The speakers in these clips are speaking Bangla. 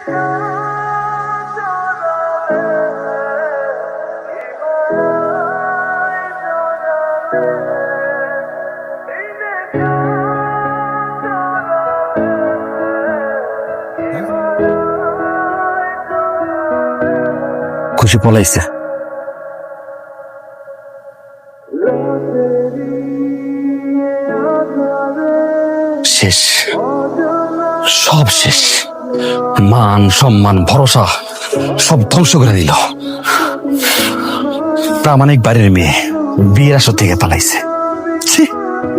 খুশি পলাইছে। শেষ। সব শেষ। মান সম্মান ভরসা সব ধ্বংস করে দিল। প্রামাণিক বাড়ির মেয়ে বিয়ের আসর থেকে পালাইছে। ছি,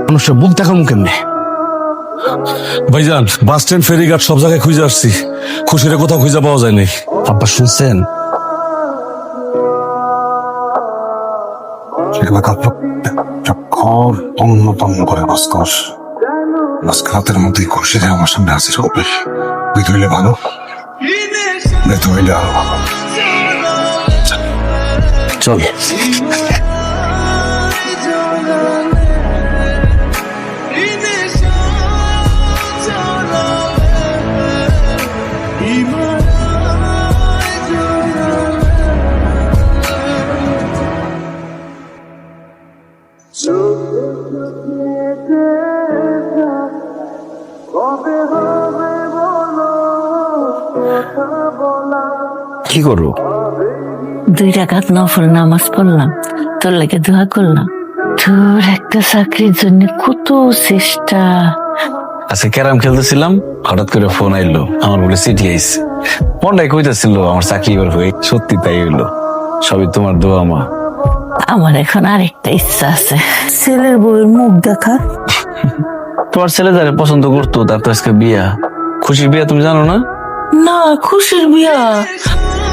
মানুষের মুখ দেখার কেমনে? ভাইজান বাস স্ট্যান্ড ফেরিঘাট সব জায়গায় খুঁজে আসছি। খুশিরে কোথাও খুঁজে পাওয়া যায়নি আব্বা শুনছেন? ঘর তন্ন তন্ন করে ভাস্কর আজকে রাতের মধ্যেই আমার সামনে আসিস হবে তুই ধইলে ভালো। আরও ভালো। চল। কি করব? দুই রাকাত নফল নামাজ পড়লাম। তোর লাগে দোয়া করলাম। তোর একটা চাকরির জন্য কত চেষ্টা। আজকে ক্যারাম খেলতেছিলাম হঠাৎ করে ফোন আইলো আমার বলে চিঠি আইছে। মনটাই কইতেছিল আমার চাকরি এবার হয়ে সত্যি তাই হইল। সবই তোমার দোয়া মা। আমার এখন আরেকটা ইচ্ছা আছে। ছেলের বউয়ের মুখ দেখা। তোমার ছেলে যারা পছন্দ করতো তার তো আজকে বিয়া। খুশির বিয়া তুমি জানো না? না খুশির বিয়া।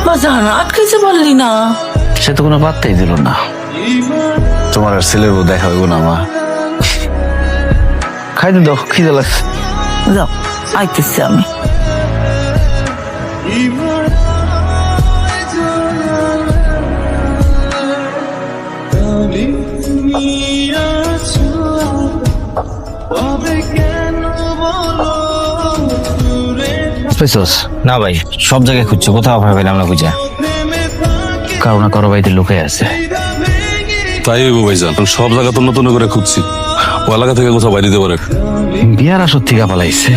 বাজান আটকেছে পারলি না। সে তো কোনো পাত্তাই দিল না। তোমার আর ছেলের বউ দেখা হইব না মা। খাইতে দাও খিদে লাগছে। যাও আইতেছি আমি। পাইছস না ভাই সব জায়গায় খুঁজছো কোথাও ভাই পেলাম না খুঁজা। কারও না কারও বাড়িতে লোকে আছে। তাই হইব ভাইজান সব জায়গা তো নতুন করে খুঁজছি। ও এলাকা থেকে কোথাও বাইরে দিতে পারে। বিয়ার আসর থেকে পালাইছে।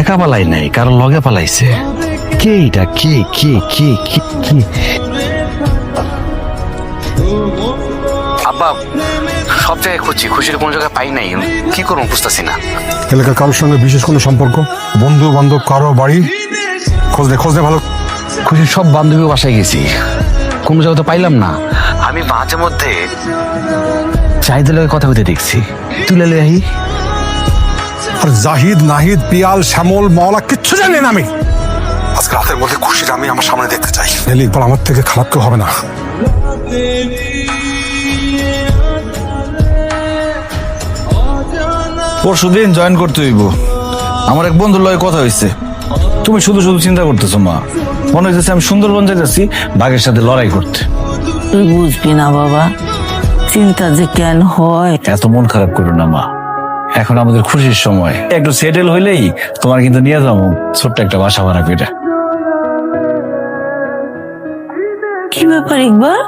একা পালাই নাই কারও লগে পালাইছে। কে এটা কে কে কে কে কে? আব্বা সব জায়গায় খুঁজছি খুশির কোন জায়গায় পাই নাই। কি করব বুঝতেছি না। এলাকার কারোর সঙ্গে বিশেষ কোনো সম্পর্ক? বন্ধু বান্ধব কারও বাড়ি? খোঁজ দে খোঁজ দে ভালো। খুশির সব বান্ধবী বাসায় গেছি। কোনো জায়গা তো পাইলাম না। আমি মাঝে মধ্যে চাহিদার লগে কথা বলতে দেখছি। তুলে লে আহি। আর জাহিদ নাহিদ পিয়াল শ্যামল মওলা কিচ্ছু জানি না আমি। আজকে রাতের মধ্যে খুশির আমি আমার সামনে দেখতে চাই। ইকবাল আমার থেকে খারাপ কেউ হবে না। পরশু দিন জয়েন করতে হইব। আমার এক বন্ধুর লগে কথা হয়েছে তুমি শুধু শুধু চিন্তা করতেছো মা। মনে হইতেছে আমি সুন্দরবন যাইতেছি বাঘের সাথে লড়াই করতে। তুই বুঝবি না বাবা। চিন্তা যে কেন হয়? এত মন খারাপ করো না মা। এখন আমাদের খুশির সময়। একটু সেটেল হইলেই তোমার কিন্তু নিয়ে যাব ছোট্ট একটা বাসা ভাড়া করে। কি ব্যাপার ইকবাল?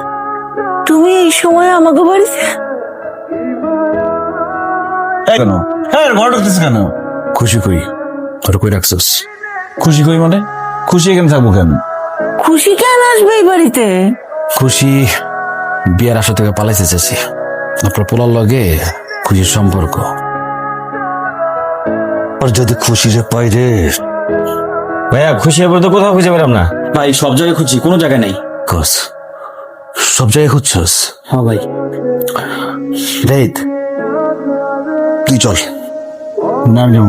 তুমি এই সময় আমাকে বাড়িতে কেন? হ্যাঁ ঘর ঢুকতেছে কেন? খুশি কই? তোর কই রাখছস? খুশি কই মানে? খুশি এখানে থাকব কেন? খুশি কেন আসবে এই বাড়িতে? খুশি বিয়ার আসর থেকে পালাইতে চাইছে। আপনার পোলার লগে খুশির সম্পর্ক। আর যদি খুশি যে পাই রে? ভাইয়া খুশি এবার তো কোথাও খুঁজে পেলাম না। ভাই সব জায়গায় খুঁজছি কোনো জায়গায় নেই। কস সব জায়গায় খুঁজছস? হ্যাঁ ভাই। রেদ তুই চল। না আমি যাব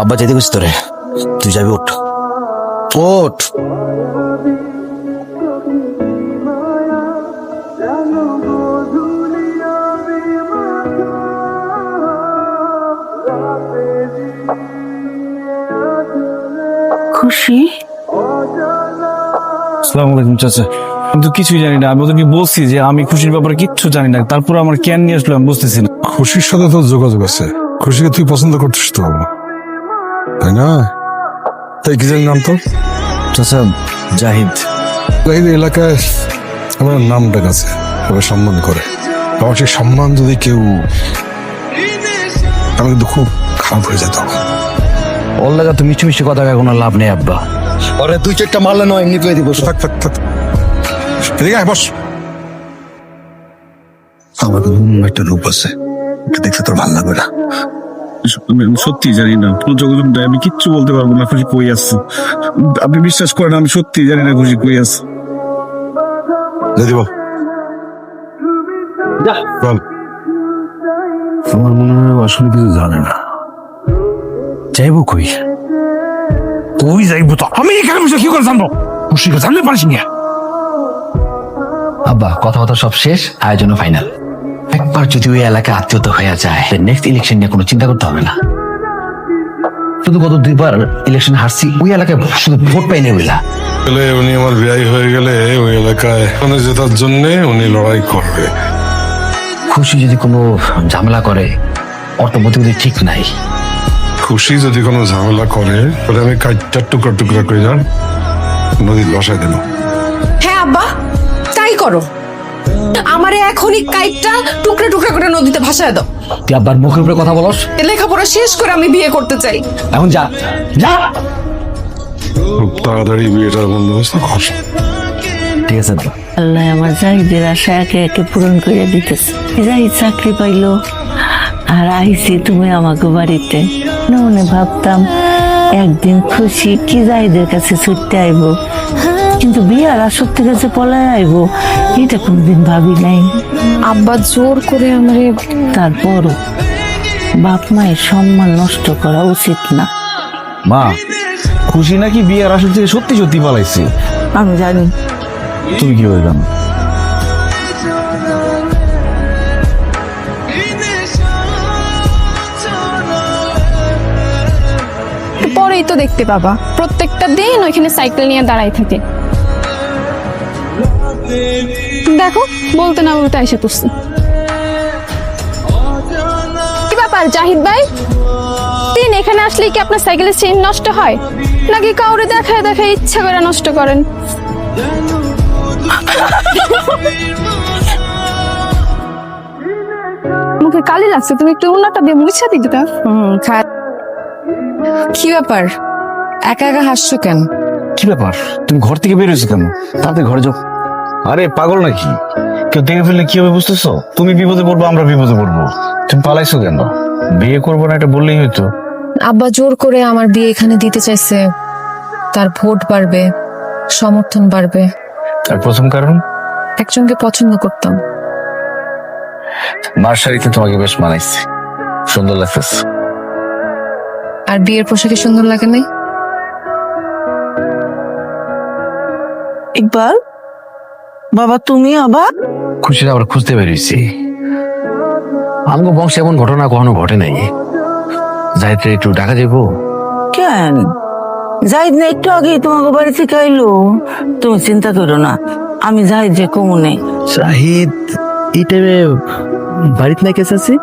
আব্বা যেতে গেছি তোরে। তুই যাবি ওঠ। ওঠ। খুশি? আসসালামু আলাইকুম চাচা। আমি তো কিছুই জানি না। আমি ওদেরকে বলছি যে আমি খুশির ব্যাপারে কিচ্ছু জানি না। তারপর আমার কেন নিয়ে আসলো আমি বুঝতেছি না। খুশির সাথে তোর যোগাযোগ আছে। খুশিকে তুই পছন্দ করছিস তো তাই না? তাই কি জানি নাম তো চাচা জাহিদ। এই এলাকায় আমার নামটা আছে সবাই সম্মান করে। আমার সেই সম্মান যদি কেউ আমি কিন্তু খুব খারাপ হয়ে যেত। ওর লাগা তো মিছু মিষ্টি কথা কোনো লাভ নেই আব্বা। ওরে দুই চারটা মারলে নয় এমনি পেয়ে দিব। থাক থাক থাক। এদিকে বস। আমার একটা রূপ আছে। দেখতে তোর ভালো লাগবে না। সত্যি জানি না। কোন জগৎ আমি কিচ্ছু বলতে পারব না খুশি কই আসছে আপনি বিশ্বাস করেন আমি সত্যি জানি না খুশি কই বল। আমার মনে হয় আসলে কিছু জানে না। যাইবো কই? তুই যাইব তো? আমি এখানে বসে কি করে জানব? খুশি জানলে পারিস না? আব্বা কথাবার্তা সব শেষ আয়োজন ফাইনাল একবার যদি ওই এলাকায় আত্মীয়তা হয়ে যায় নেক্সট ইলেকশন নিয়ে কোনো চিন্তা করতে হবে না। শুধু গত দুইবার ইলেকশন হারছি ওই এলাকায় শুধু ভোট পাইনি ওইলা গেলে উনি আমার বিয়ে হয়ে গেলে ওই এলাকায় ওখানে জেতার জন্য উনি লড়াই করবে। খুশি যদি কোনো ঝামেলা করে অর্থমতি ঠিক নাই। খুশি যদি কোনো ঝামেলা করে তাহলে আমি কাজটা টুকরা টুকরা করে যান নদীর বসায় দেবো। হ্যাঁ আব্বা তাই করো। আমারে এখনই কাইটটা টুকরা টুকরা করে নদীতে ভাসায় দাও। তুই আব্বার মুখের উপরে কথা বলস? লেখাপড়া শেষ করে আমি বিয়ে করতে চাই। এখন যা যা। খুব তাড়াতাড়ি বিয়েটার বন্দোবস্ত কর ঠিক আছে আব্বা আল্লাহ আমার জাহিদের আশা একে একে পূরণ করে দিতেছে। জাহিদ চাকরি পাইলো আর আইসি তুমি আমাকে বাড়িতে। মনে ভাবতাম একদিন খুশি কি জাহিদের কাছে ছুটতে আইব? কিন্তু বিয়ার আসর থেকে যে পলায় আইব এটা কোনদিন ভাবি নাই। আব্বা জোর করে আমারে তারপরও বাপ মায়ের সম্মান নষ্ট করা উচিত না। মা খুশি নাকি বিয়ের আসর থেকে সত্যি সত্যি পালাইছে? আমি জানি। তুমি কি হয়ে জানো? পরেই তো দেখতে পাবা। প্রত্যেকটা দিন ওইখানে সাইকেল নিয়ে দাঁড়াই থাকে। দেখো বলতে না বলতে এসে পড়ছি। কি ব্যাপার জাহিদ ভাই? দিন এখানে আসলে কি আপনার সাইকেলের চেইন নষ্ট হয়? নাকি কাউরে দেখায় দেখায় ইচ্ছা করে নষ্ট করেন? মুখে কালি লাগছে তুমি একটু উন্নাটা দিয়ে মুছা দিতে খা কি ব্যাপার? একা একা হাসছো কেন? কি ব্যাপার? তুমি ঘর থেকে বেরোছো কেন? তাতে ঘরে যাও। আরে পাগল নাকি? কেউ দেখে ফেললে কি হবে বুঝতেছো? তুমি বিপদে পড়ব আমরা বিপদে পড়ব। তুমি পালাইছো কেন? বিয়ে করব না এটা বললেই হয়তো আব্বা জোর করে আমার বিয়ে এখানে দিতে চাইছে। তার ভোট বাড়বে সমর্থন বাড়বে। আর প্রথম কারণ? একজনকে পছন্দ করতাম। মার শাড়িতে তোমাকে বেশ মানাইছে। সুন্দর লাগতেছে। আর বিয়ের পোশাকে সুন্দর লাগে নাই? ইকবাল? বাবা তুমি আবার? খুশির আবার খুঁজতে বেরিয়েছি। আমাকে বংশে এমন ঘটনা কখনো ঘটে নাই। যাইতে একটু ডাকা যাব কেন? জাহিদ না একটু আগে তোমাকে বাড়ি থেকে আইলো। তুমি চিন্তা করো না আমি জাহিদ যে কমুনে। শাহিদ এই টাইমে বাড়িতে না কেসে আছি?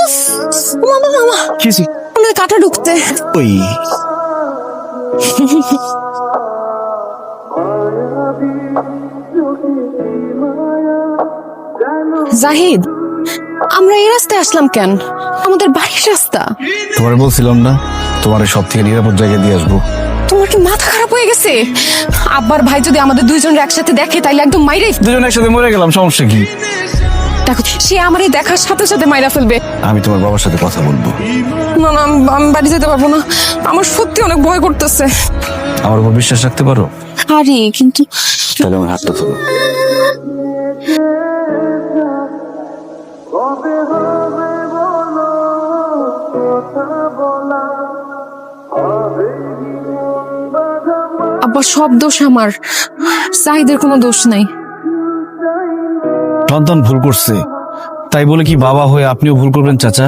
উফ মামা মামা। কিছু কাটা ঢুকতে। ওই। জাহিদ আমরা এই রাস্তায় আসলাম কেন? আমাদের বাড়ির রাস্তা। তোমার বলছিলাম না তোমার সব থেকে নিরাপদ জায়গায় দিয়ে আসব। তোমার কি মাথা খারাপ হয়ে গেছে? আব্বার ভাই যদি আমাদের দুইজন একসাথে দেখে তাইলে একদম মাইরে দুজন একসাথে মরে গেলাম সমস্যা কি? দেখো সে আমারই দেখার সাথে সাথে মাইরা ফেলবে। আমি তোমার বাবার সাথে কথা বলব। না না আমি- আমি বাড়ি যেতে পারব না। আমার সত্যি অনেক ভয় করতেছে। আমার উপর বিশ্বাস রাখতে পারো? আরে কিন্তু তাহলে আমার হাতটা ধরো। আব্বা সব দোষ আমার। জাহিদের কোনো দোষ নাই। সন্তান ভুল করছে। তাই বলে কি বাবা হয়ে আপনিও ভুল করবেন চাচা?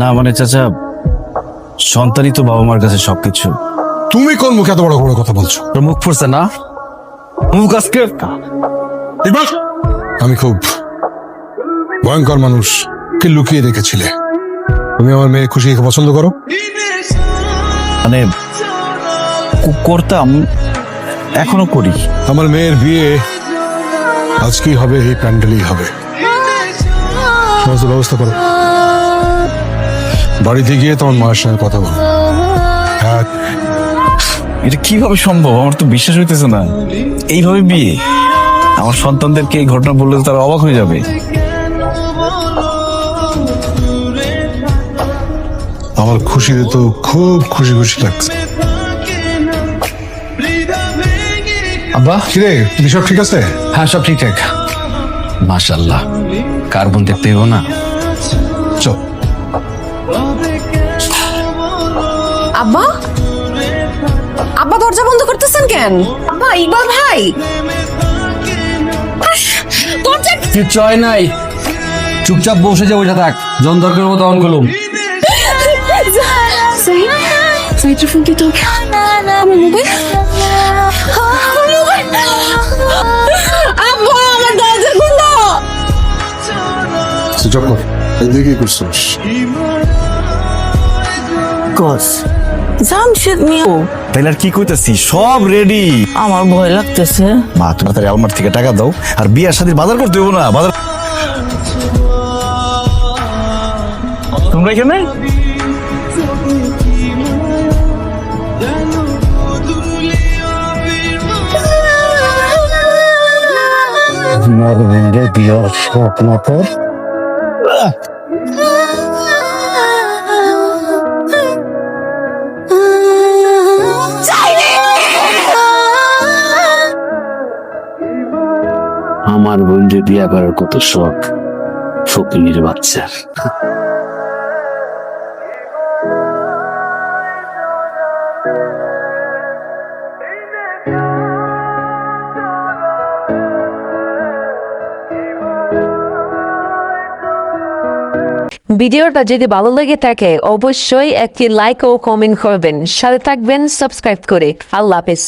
না মানে চাচা সন্তানই তো বাবা মার কাছে সবকিছু। তুমি কোন মুখে এত বড় বড় কথা বলছো? তোর মুখ ফুরছে না? মুখ আজকে? ইকবাল আমি খুব ভয়ঙ্কর মানুষ কে লুকিয়ে রেখেছিলে। তুমি আমার মেয়ে খুশি পছন্দ করো। মানে করতাম এখনও করি। আমার মেয়ের বিয়ে আজকেই হবে এই প্যান্ডেলই হবে। সমস্ত ব্যবস্থা করো। বাড়িতে গিয়ে তোমার মায়ের সঙ্গে কথা বলো। হ্যাঁ। এটা কীভাবে সম্ভব? আমার তো বিশ্বাস হইতেছে না। এইভাবে বিয়ে? আমার সন্তানদেরকে এই ঘটনা বললে তারা অবাক হয়ে যাবে। আমার খুশিতে তো খুব খুশি খুশি লাগছে। আব্বা? কিরে তুমি সব ঠিক আছে? হ্যাঁ সব ঠিকঠাক। মাশাল্লাহ কার বোন দেখতে হইব না? চল। আব্বা? আব্বা দরজা বন্ধ করতেছেন কেন? আব্বা ইকবাল ভাই! দরজা কিচ্ছু নাই। চুপচাপ বসে যাব বসে থাক। জন দরকার মতো অন করলাম। সাইডের ফোন দিতে হবে আমার মোবাইল কর। এদিকে করছিস কস জামশেদ মিয়া তাইলে আর কি কইতাছি? সব রেডি আমার ভয় লাগতেছে। মা তুমি তাড়াতাড়ি আলমার থেকে টাকা দাও আর বিয়ার সাথে বাজার করতে হইব না বাজার তোমরা এখানে? আমার বোনকে বিয়ে করার কত শখ ফকিনীর বাচ্চার ভিডিওটা যদি ভালো লেগে থাকে, অবশ্যই একটি লাইক ও কমেন্ট করবেন। সাথে থাকবেন সাবস্ক্রাইব করে। আল্লাহ হাফেজ।